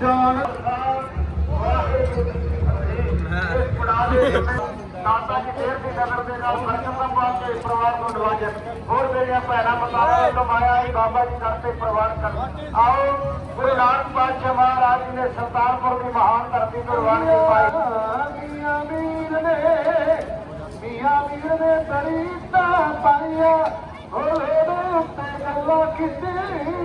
ਜਾਣ ਵਾਹਿਗੁਰੂ ਜੀ ਕੀ ਫਤਿਹ ਪੜਾ ਦੇ ਜੀ ਫੇਰ ਦੀ ਨਜ਼ਰ ਦੇ ਨਾਲ ਬਰਕਤਾਂ ਪਾ ਕੇ ਪਰਿਵਾਰ ਨੂੰ ਨਵਾਜਣ ਹੋਰ ਮੇਰੀਆਂ ਭੈਣਾਂ ਬਤਾਵਾ ਕਮਾਇਆ ਹੀ ਬਾਬਾ ਜੀ ਕਰਤੇ ਪ੍ਰਵਾਨ ਕਰ ਆਓ, ਗੁਰੂ ਨਾਨਕ ਪਾਤਸ਼ਾਹ ਮਹਾਰਾਜ ਜੀ ਨੇ ਸੁਲਤਾਨਪੁਰ ਦੀ ਮਹਾਨ ਧਰਤੀ ਤੋਂ ਰਵਾਨ ਮੀਆਂ ਮੀਰ ਨੇ, ਮੀਆਂ ਮੀਰ ਨੇ ਤਰੀਤਾ ਪਾਈਆ। ਹੋਲੇ ਦੇ ਉੱਤੇ ਗੱਲਾਂ ਕੀਤੀਆਂ।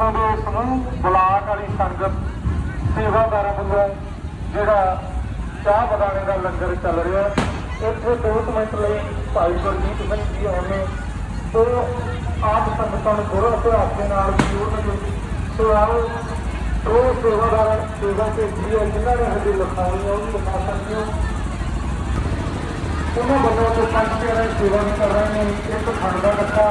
ਵਾਹਿਗੁਰੂ ਤੇ ਉੱਥੋਂ ਦੇ ਸਮੂਹ ਬਲਾਕ ਵਾਲੀ ਸੰਗਤ, ਸੇਵਾਦਾਰਾਂ ਵੱਲੋਂ ਜਿਹੜਾ ਚਾਹ ਬਦਾਣੇ ਦਾ ਲੰਗਰ ਚੱਲ ਰਿਹਾ, ਇੱਥੇ ਦੋ ਕੁ ਮਿੰਟ ਲਈ ਭਾਈ ਗੁਰਜੀਤ ਸਿੰਘ ਜੀ ਆਉਣੇ ਉਹ ਆਪ ਸੰਗਤਾਂ ਨੂੰ ਗੁਰੂ ਅਭਿਆਸ ਦੇ ਨਾਲ ਜੋੜਨਗੇ ਸੋ ਆਓ ਉਹ ਸੇਵਾਦਾਰ ਸੇਵਾ ਤੇ ਜੀ ਹੈ, ਜਿਨ੍ਹਾਂ ਨੇ ਹਜੇ ਲਿਖਾਉਣੀ ਉਹ ਵੀ ਲਿਖਾ ਸਕਦੇ ਹੋ। ਉਹਨਾਂ ਵੱਲੋਂ ਜੋ ਪੰਜ ਪਿਆਰੇ ਸੇਵਾ ਵੀ ਕਰ ਰਹੇ ਨੇ, ਇੱਕ ਖੰਡ ਦਾ ਕੱਟਾ